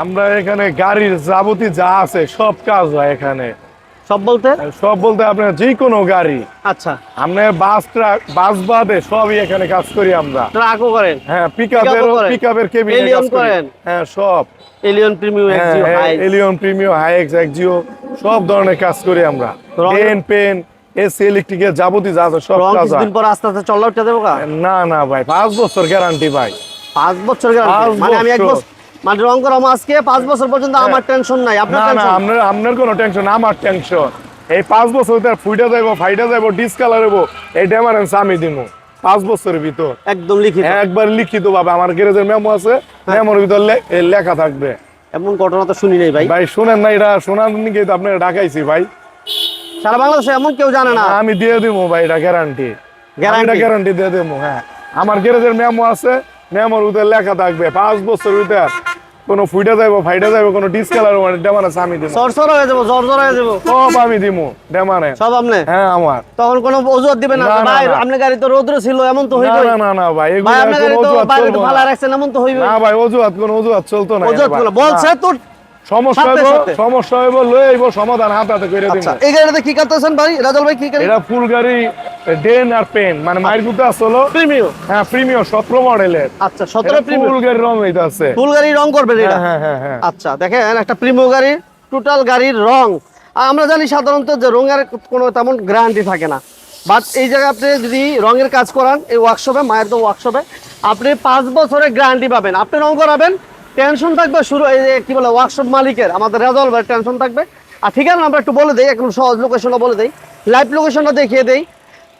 আমরা এখানে গাড়ির যাবতীয় যা আছে সব কাজ হয় এখানে। সব বলতে? সব বলতে আপনার যে কোনো গাড়ি। আচ্ছা। আপনার বাস ট্রাক বাস বাদে সবই এখানে কাজ করি আমরা। ট্রাকও করেন? হ্যাঁ পিকআপের? পিকআপের কেবিনে করি। করেন? হ্যাঁ সব। Allion premium Axio high Allion premium হাইএক্স এক্সিও সব ধরনের কাজ করি আমরা। পেন পেন এসি ইলেকট্রিকের যাবতীয় যা আছে সব কাজ হয়। পর আস্তে আস্তে চল্লা উঠতে দেবো না না ভাই পাঁচ বছর গ্যারান্টি ভাই। পাঁচ বছর। পাঁচ মানে আমি এক বছর। মানে রং পাঁচ বছর পর্যন্ত আমার টেনশন নাই। আপনার আপনার আপনার কোনো টেনশন আমার টেনশন এই পাঁচ বছর তার ফুইটা যাইব ফাইটা যাইব ডিসকালার হইব এই ড্যামারেন্স আমি দিব পাঁচ বছরের ভিতর। একদম লিখিত। একবার লিখিত ভাবে আমার গ্যারেজের মেমো আছে মেমোর ভিতর লেখা থাকবে। এমন ঘটনা তো শুনি নাই ভাই। ভাই শুনেন না এটা শোনার নিকে তো ডাকাইছি ভাই। সারা বাংলাদেশে এমন কেউ জানে না। আমি দিয়ে দিব ভাই এটা গ্যারান্টি? গ্যারান্টি দিয়ে দেবো হ্যাঁ। আমার গ্যারেজের মেমো আছে মেমোর ভিতর লেখা থাকবে পাঁচ বছর ভিতর। কোনো ফুইটা যাইব ফাইটা যাইব কোনো ডিসকালার মানে আমি দিব সরসর হয়ে যাব হয়ে যাব। সব আমি দিব সব আপনি হ্যাঁ আমার। তখন কোনো অজুহাত দিবেন না ভাই। আপনার গাড়ি তো রৌদ্র ছিল এমন তো হইবে না না না ভাই এগুলো কোনো অজুহাত ভালো রাখছেন এমন তো হইবে না ভাই অজুহাত কোনো অজুহাত চলতো না অজুহাত। বলছে। তো সমস্যা হইব সমস্যা হইব লই আইব সমাধান হাত হাতে দিব আচ্ছা এই গাড়িতে কি করতেছেন ভাই? রাজল ভাই কি গাড়ি? এটা ফুল গাড়ি ডেন আর পেন মানে মায়ের গুতে আসলো প্রিমিয়াম হ্যাঁ প্রিমিয়াম সতেরো মডেলের আচ্ছা সতেরো প্রিমিয়াম ফুল গাড়ি রং হইতে আছে। ফুল গাড়ি রং করবেন এটা হ্যাঁ হ্যাঁ হ্যাঁ আচ্ছা দেখেন একটা গাড়ির টোটাল গাড়ির রং। আমরা জানি সাধারণত যে রঙের কোনো তেমন গ্যারান্টি থাকে না। বাট এই জায়গায় আপনি যদি রঙের কাজ করান এই ওয়ার্কশপে মায়ের তো ওয়ার্কশপে আপনি পাঁচ বছরের গ্যারান্টি পাবেন। আপনি রং করাবেন টেনশন থাকবে শুরু এই যে কি বলে ওয়ার্কশপ মালিকের আমাদের রেজল ভাই টেনশন থাকবে। আর ঠিকানা আমরা একটু বলে দিই একটু সহজ লোকেশনটা বলে দিই। লাইভ লোকেশনটা দেখিয়ে দেই।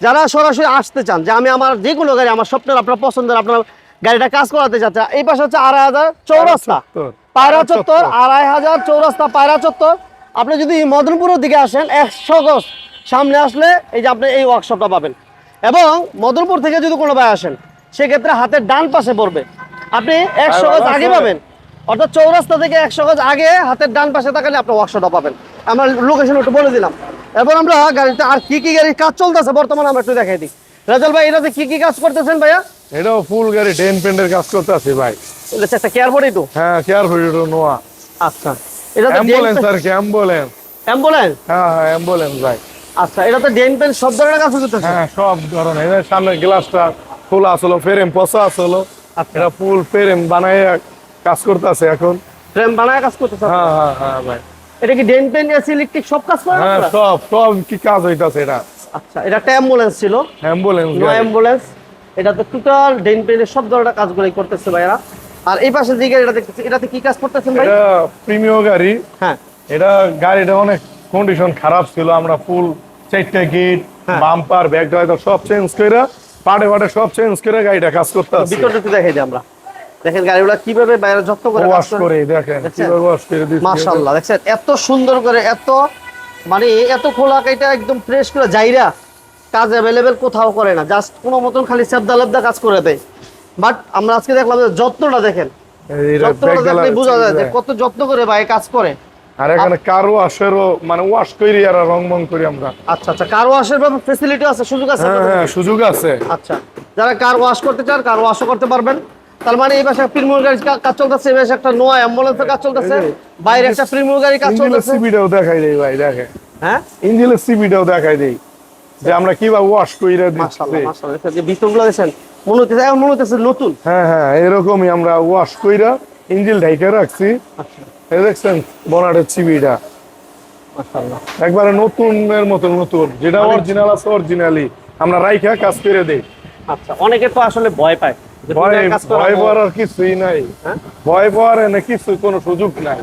যারা সরাসরি আসতে চান যে আমি আমার যে কোনো গাড়ি আমার স্বপ্নের আপনার পছন্দের আপনার গাড়িটা কাজ করাতে চাচ্ছে এই পাশে হচ্ছে আড়াই হাজার চৌরাস্তা। পায়রা চত্বর। আড়াই হাজার চৌরাস্তা পায়রা চত্বর। আপনি যদি মদনপুরের দিকে আসেন একশো গজ সামনে আসলে এই যে আপনি এই ওয়ার্কশপটা পাবেন। এবং মদনপুর থেকে যদি কোনো ভাই আসেন সেক্ষেত্রে হাতের ডান পাশে পড়বে। আপনি একশো গজ আগে পাবেন। অর্থাৎ চৌরাস্তা থেকে একশো গজ আগে হাতের ডান পাশে তাকালে আপনি ওয়ার্কশপটা পাবেন। আমরা লোকেশন একটু বলে দিলাম। এবার আমরা গাড়িতে আর কি কি গাড়ির কাজ চলতেছে? বর্তমানে আমরা একটু দেখাই দিই। রাজল ভাই এটাতে কি কি কাজ করতেছেন ভাইয়া? এটাও ফুল গাড়ি ডেন পেন্টের কাজ করতেছে ভাই। এটা একটা কেয়ারবোর্ড তো? হ্যাঁ কেয়ার হইল নোয়া। আচ্ছা। এটা তো অ্যাম্বুলেন্স আর কি অ্যাম্বুলেন্স অ্যাম্বুলেন্স হ্যাঁ হ্যাঁ অ্যাম্বুলেন্স ভাই। আচ্ছা এটা তো ডেন পেন সব ধরনের কাজ করতেছে? হ্যাঁ সব ধরনের। এই যে সামনের গ্লাসটা খোলা আসলো ফ্রেম পচা আসলো। এটা ফুল ফ্রেম বানায় কাজ করতেছে এখন। ফ্রেম বানায় কাজ করতেছে? হ্যাঁ হ্যাঁ হ্যাঁ ভাই। এটা কি ডেন পেন এসি ইলেকট্রিক সব কাজ করে হ্যাঁ সব সব কি কাজ হইতাছে এটা। আচ্ছা এটা একটা অ্যাম্বুলেন্স ছিল। অ্যাম্বুলেন্স নো অ্যাম্বুলেন্স এটা তো টোটাল ডেন পেনের সব ধরনের কাজগুলোই করতেছে ভাইরা আর এই পাশে যে গাড়িটা দেখতেছি এটাতে কি কাজ করতেছেন ভাই? এটা প্রিমিয় গাড়ি। হ্যাঁ। এটা গাড়িটা অনেক কন্ডিশন খারাপ ছিল আমরা ফুল চারটা গেট। বাম্পার হয়তো সব চেঞ্জ করে পাটে পাটে সব চেঞ্জ করে গাড়িটা কাজ করতে আছে ভিতরটা দেখাই দিই আমরা। দেখেন গাড়িগুলো কীভাবে বাইরে যত্ন করে ওয়াশ করে দেখেন কীভাবে ওয়াশ করে দিচ্ছে। মাশাআল্লাহ দেখছেন? এত সুন্দর করে এত মানে এত খোলা এটা একদম ফ্রেশ করে কাজ অ্যাভেলেবেল কোথাও করে না জাস্ট কোনো মতন খালি সেবদা লেবদা কাজ করে দেয়। বাট আমরা আজকে দেখলাম যে যত্নটা দেখেন যত্নটা দেখলে বোঝা যায় যে কত যত্ন করে ভাই কাজ করে। আর এখানে কার ওয়াশেরও মানে ওয়াশ করি আর রং মং করি আমরা। আচ্ছা আচ্ছা কার ওয়াশের ফেসিলিটি আছে সুযোগ আছে হ্যাঁ হ্যাঁ সুযোগ আছে। আচ্ছা যারা কার ওয়াশ করতে চান কার ওয়াশও করতে পারবেন। তার মানে এই পাশে প্রিমিয়ার কাজ চলতেছে এই পাশে একটা নোয়া অ্যাম্বুলেন্সের কাজ চলতেছে বাইরে একটা প্রিমিয়ার কাজ চলতেছে। সিবিটাও দেখাই দেই ভাই দেখে হ্যাঁ? ইঞ্জিনের সিবিটাও দেখাই দেই যে আমরা কীভাবে ওয়াশ কইরা মাশাআল্লাহ দিচ্ছি মাশাআল্লাহ যে দেখছেন মনে হচ্ছে এখন মনে হচ্ছে নতুন। হ্যাঁ হ্যাঁ এরকমই আমরা ওয়াশ কইরা ইঞ্জিন ঢাইকা রাখছি। আচ্ছা। দেখছেন বনাটের সিবিটা মাশাআল্লাহ। একবারে নতুনের মতো নতুন যেটা মানে- অরিজিনাল আছে অরিজিনালি আমরা রাইখা কাজ করে দেই। আচ্ছা অনেকে তো আসলে ভয় পায়। ভয় ভয় পাওয়ার আর কিছুই নাই। হ্যাঁ? ভয় পাওয়ার এনে কিছু কোনো সুযোগ নাই।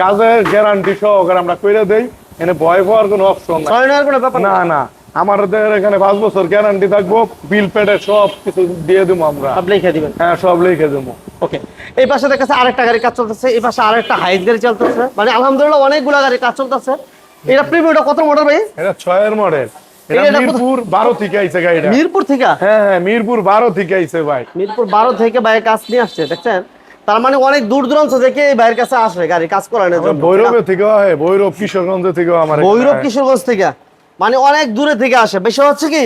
কাজের গ্যারান্টি সহকারে আমরা কইরা দেই এনে ভয় পাওয়ার কোনো অপশন নাই। ছয় নেওয়ার কোনো ব্যাপার না না। আমাদের এখানে পাঁচ বছর গ্যারান্টি থাকব বিল পেডে সব কিছু দিয়ে দেবো আমরা। সব লিখে দিবেন? হ্যাঁ সব লিখে দেবো ওকে। এই পাশে দেখাচ্ছে আরেকটা গাড়ি কাজ চলতেছে। এই পাশে আরেকটা হাইট গাড়ি চলতেছে। মানে আলহামদুলিল্লাহ অনেকগুলা গাড়ি কাজ চলতেছে। এটা প্রিমিয়ামটা কত মডেল ভাই? এটা ছয়ের মডেল? মিরপুর বারো থেকে আইছে গাড়িটা। মিরপুর থেকে? হ্যাঁ হ্যাঁ মিরপুর বারো থেকে আইছে ভাই। মিরপুর বারো থেকে বাইরের কাজ নিয়ে আসছে দেখছেন? তার মানে অনেক দূর দূরান্ত থেকে এই বাইরের কাছে আসে গাড়ি কাজ করানোর জন্য। ভৈরবে থেকেও হয় ভৈরব কিশোরগঞ্জ থেকেও আমার ভৈরব কিশোরগঞ্জ থেকে। মানে অনেক দূরে থেকে আসে। বেশি হচ্ছে কি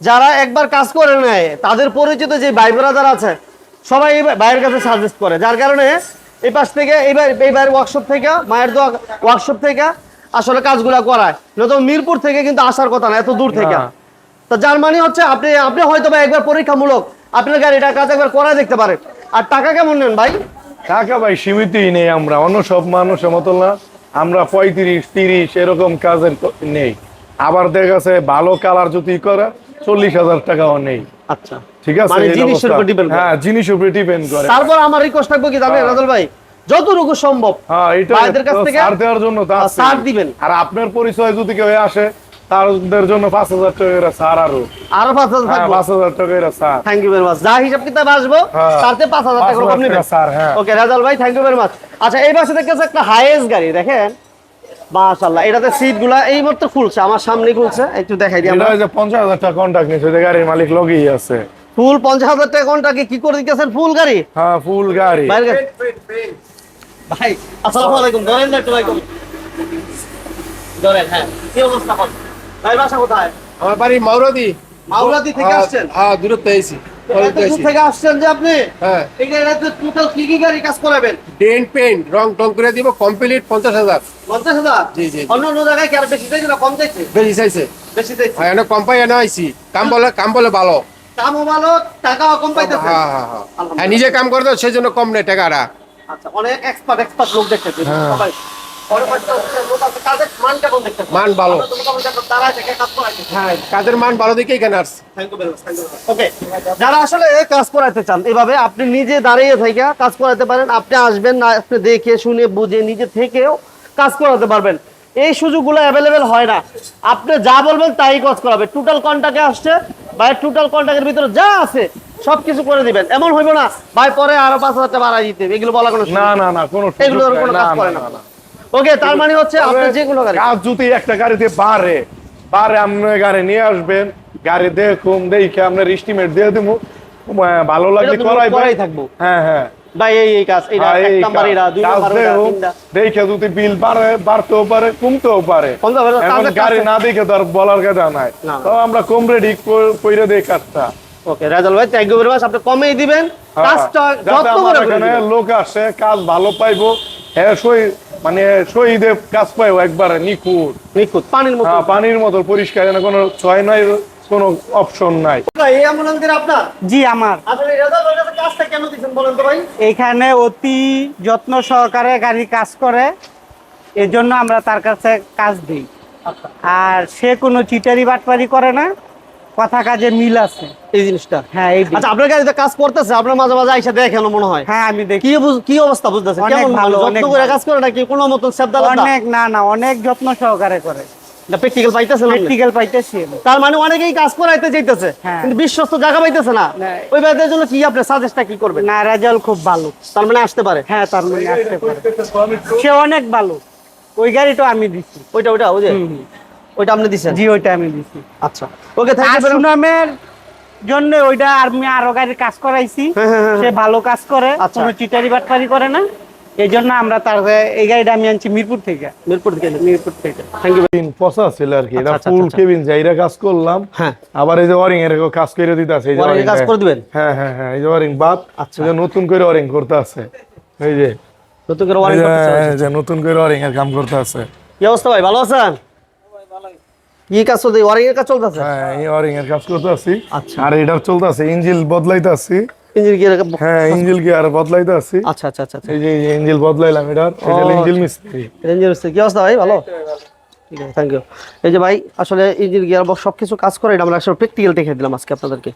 যারা একবার কাজ করে নেয় তাদের পরিচিত যে ভাই ব্রাদার আছে সবাই এই বাইরের কাছে সাজেস্ট করে। যার কারণে এই পাশ থেকে এইবার এইবার ওয়ার্কশপ থেকে মায়ের দোয়া ওয়ার্কশপ থেকে আসলে কাজগুলা করায়। নয়তো মিরপুর থেকে কিন্তু আসার কথা না এত দূর থেকে। তো যার মানে হচ্ছে আপনি আপনি হয়তো বা একবার পরীক্ষামূলক আপনার গাড়িটা কাজ একবার করা দেখতে পারেন। আর টাকা কেমন নেন ভাই? টাকা ভাই সীমিতই নেই আমরা। অন্য সব মানুষের মতো না। আমরা পঁয়ত্রিশ তিরিশ এরকম কাজের নেই। আবার দেখা গেছে ভালো কালার যদি করে চল্লিশ হাজার টাকাও নেই। আচ্ছা। ঠিক আছে? মানে এই জিনিসের উপর হ্যাঁ জিনিস উপরে ডিপেন্ড করে। তারপর আমার রিকোয়েস্ট থাকব কি জানেন রাজল ভাই? যতটুকু সম্ভব। হ্যাঁ ভাইদের কাছ থেকে ছাড় দেওয়ার জন্য ছাড় দিবেন। আর আপনার পরিচয় যদি কেউ আসে তাদের জন্য পাঁচ হাজার টাকা করে ছাড় আরও। আরও পাঁচ হাজার হ্যাঁ পাঁচ হাজার টাকা ছাড়। থ্যাংক ইউ ভেরি মাচ যা হিসাব কিতাব আসব হ্যাঁ। তাতে পাঁচ হাজার টাকা পাঁচ হাজার টাকা ছাড়, হ্যাঁ। ওকে রাজাল ভাই থ্যাংক ইউ ভেরি মাচ আচ্ছা এই পাশে দেখতেছে একটা হাইয়েস্ট গাড়ি দেখেন? মাশাআল্লাহ এটাতে সিটগুলা এই মাত্র খুলছে আমার সামনে খুলছে একটু দেখাই দিই আমরা। যে পঞ্চাশ হাজার টাকা গাড়ির মালিক লগেই আছে। ফুল পঞ্চাশ হাজার টাকা কোনটাকে কি করে দিতেছেন? ফুল গাড়ি? হ্যাঁ ফুল গাড়ি। ভাই আসসালামু আলাইকুম। ধরেন না একটু ধরেন হ্যাঁ। কি অবস্থা বল ভাই বাসা কোথায়? আমার বাড়ি মাউরাদি মাওলাদি থেকে আসছেন? হ্যাঁ দূরত্ব এসি থেকে আসছেন যে আপনি? হ্যাঁ। এই গাড়িতে টোটাল কি কি গাড়ি কাজ করাবেন? ডেন্ট পেন্ট রং টং করে দিব কমপ্লিট পঞ্চাশ হাজার। পঞ্চাশ হাজার? জি, জি, জি। অন্য অন্য জায়গায় কি আর বেশি চাইছে না কম চাইছে? বেশি চাইছে। বেশি চাইছে। হ্যাঁ কম এনে আইসি কাম বলে কাম বলে ভালো। কামও ভালো টাকাও কম পাইতেছে। হ্যাঁ হ্যাঁ হ্যাঁ। হ্যাঁ নিজে কাম করে দাও সেই জন্য কম নেই টাকাটা। আচ্ছা অনেক এক্সপার্ট এক্সপার্ট লোক দেখতেছে। সবাই মান ভালো। কাজ হ্যাঁ কাজের মান ভালো দেখে এখানে আসছি। যারা আসলে করাতে চান এভাবে আপনি নিজে দাঁড়িয়ে থেকে কাজ করাতে পারেন। আপনি আসবেন না আপনি দেখে শুনে বুঝে নিজে থেকেও কাজ করাতে পারবেন। এই সুযোগগুলো অ্যাভেলেবেল হয় না। আপনি যা বলবেন তাই কাজ করাবে। টোটাল কন্টাক্টে আসছে ভাই টোটাল কন্টাক্টের ভিতরে যা আছে সবকিছু করে দিবেন। এমন হইব না ভাই পরে আরও পাঁচ হাজার টাকা বাড়াই দিতে এগুলো বলা কোনো না না না কোনো এগুলোর কোনো কাজ করে না। ওকে তার মানে হচ্ছে আপনি তবে যেগুলো গাড়ি কাজ যদি একটা গাড়িতে বাড়ে বাড়ে আপনি গাড়ি নিয়ে আসবেন গাড়ি দেখুন দেখে আপনার এস্টিমেট দিয়ে দিব। ভালো লাগলে তো করাই থাকব। হ্যাঁ হ্যাঁ। ভাই এই এই কাজ এটা এক নাম্বার এটা দুই নাম্বার এটা দেখুন, তিনটা। দেখে যদি বিল বাড়ে বাড়তেও পারে কমতেও পারে। এখন গাড়ি না দেখে তো আর বলার কথা নাই। তো আমরা কম রেডি করে দেই কাজটা। ওকে রাজাল ভাই থ্যাংক ইউ ভেরি মাচ আপনি কমেই দিবেন। হ্যাঁ, কাজটা যাতে যত্ন করে এখানে লোক আসে কাজ ভালো পাইবো। হ্যাঁ সই মানে শহীদে কাজ পাইবো একবারে নিখুঁত। নিখুঁত পানির মতো। হ্যাঁ পানির মতো পরিষ্কার এখানে কোনো ছয় নাই কোনো অপশন নাই। এই অ্যাম্বুলেন্সের আপনার? জি আমার। আসলে রাজাল ভাই কাজটা কেন দিচ্ছেন বলেন তো ভাই? এখানে অতি যত্ন সহকারে গাড়ি কাজ করে। এজন্য আমরা তার কাছে কাজ দিই। আচ্ছা। আর সে কোনো চিটারি বাটপারি করে না। কথা কাজে মিল আছে। এই জিনিসটা? হ্যাঁ এই আচ্ছা আপনার গাড়িতে কাজ করতেছে আপনার মাঝে মাঝে আইসা দেখেন মনে হয়? হ্যাঁ আমি দেখি। কি কি অবস্থা বুঝতেছে কেমন ভালো যত্ন করে কাজ করে নাকি কোনো মতন শব্দ অনেক না না অনেক যত্ন সহকারে করে। প্র্যাকটিক্যাল পাইতেছেন প্র্যাকটিক্যাল পাইতেছি আমি। তার মানে অনেকেই কাজ করাইতে চাইতেছে হ্যাঁ। কিন্তু বিশ্বস্ত জায়গা পাইতেছে না। না। ওই ভাইদের জন্য কি আপনি সাজেস্টটা কি করবেন? না রেজাল্ট খুব ভালো। তার মানে আসতে পারে? হ্যাঁ তার মানে আসতে পারে। সে অনেক ভালো। ওই গাড়িটা আমি দিছি। ওইটা ওইটা ওই যে? ওইটা আপনি দিছেন? জি ওইটা আমি দিছি। আচ্ছা। ওকে থ্যাংক ইউ জন্য ওইটা আমি আরও গাড়ির কাজ করাইছি। হ্যাঁ, হ্যাঁ, হ্যাঁ। সে ভালো কাজ করে আচ্ছা। কোনো চিটারি বাটপারি করে না। এই জন্য আমরা তার এই গাড়িটা আমি আনছি মিরপুর থেকে। মিরপুর থেকে মিরপুর থেকে। থ্যাংক ইউ পচা ছিল আর কি। এটা আচ্ছা, আচ্ছা, ফুল আচ্ছা। কেবিন যাইরা কাজ করলাম হ্যাঁ। আবার এই যে ওয়ারিং এর কাজ করে দিতে আছে এই যে কাজ করে দিবেন? হ্যাঁ হ্যাঁ হ্যাঁ এই যে ওয়ারিং বাদ আচ্ছা। যে নতুন করে ওয়ারিং করতে আছে। এই যে নতুন করে এই ওয়ারেন্টি যে- যে নতুন করে ওয়ারিং এর কাম করতে আছে। কি অবস্থা ভাই ভালো আছেন? কি কাজ চলছে ওয়ারিং এর কাজ চলতেছে? হ্যাঁ এই ওয়ারিং এর কাজ করতে আছি আচ্ছা। আর এটার চলতে ইঞ্জিল বদলাইতে আছি ইঞ্জিন গিয়ার হ্যাঁ ইঞ্জিল গিয়ার বদলাইতে আছি আচ্ছা আচ্ছা আচ্ছা আচ্ছা। এই যে ইঞ্জিল বদলাইলাম এটার এটা ও, ইঞ্জিল মিস্ত্রি। কি অবস্থা ভাই? ভালো? ঠিক আছে থ্যাংক ইউ এই যে ভাই আসলে ইঞ্জিন গিয়ার বক্স সব কিছু কাজ করে এটা আমরা আসলে প্র্যাকটিক্যাল দেখে দিলাম আজকে আপনাদেরকে।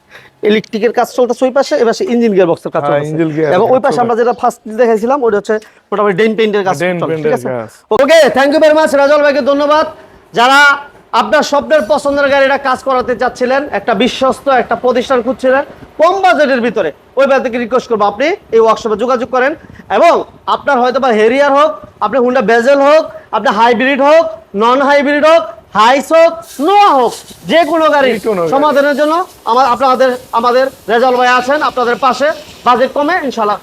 ইলেকট্রিকের কাজ চলতেছে ওই পাশে এবার ইঞ্জিন গিয়ার বক্সের কাজ হ্যাঁ, চলতেছে। এবং ওই পাশে আমরা যেটা ফার্স্ট দেখাইছিলাম ওটা হচ্ছে মোটামুটি ডেন পেইন্টের কাজ ঠিক আছে? কাজ। Okay thank you very much Rajal ভাইকে ধন্যবাদ। যারা আপনার স্বপ্নের পছন্দের গাড়িটা কাজ করাতে চাচ্ছিলেন একটা বিশ্বস্ত একটা প্রতিষ্ঠান খুঁজছিলেন কম বাজেটের ভিতরে। ওই থেকে রিকোয়েস্ট করব আপনি? এই ওয়ার্কশপে যোগাযোগ করেন। এবং আপনার হয়তো বা হেরিয়ার হোক আপনার হুন্ডা বেজেল হোক আপনার হাইব্রিড হোক নন হাইব্রিড হোক হাইস হোক নোয়া হোক যে কোনো গাড়ি। সমাধানের জন্য আমার আপনাদের আমাদের রেজাল ভাই আছেন আপনাদের পাশে। বাজেট কমে ইনশাল্লাহ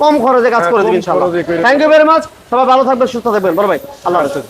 কম খরচে কাজ হ্যাঁ, করে দিবেন ইনশাল্লাহ থ্যাংক ইউ ভেরি মাচ সবাই ভালো থাকবেন সুস্থ থাকবেন। বড় ভাই আল্লাহ হাফেজ।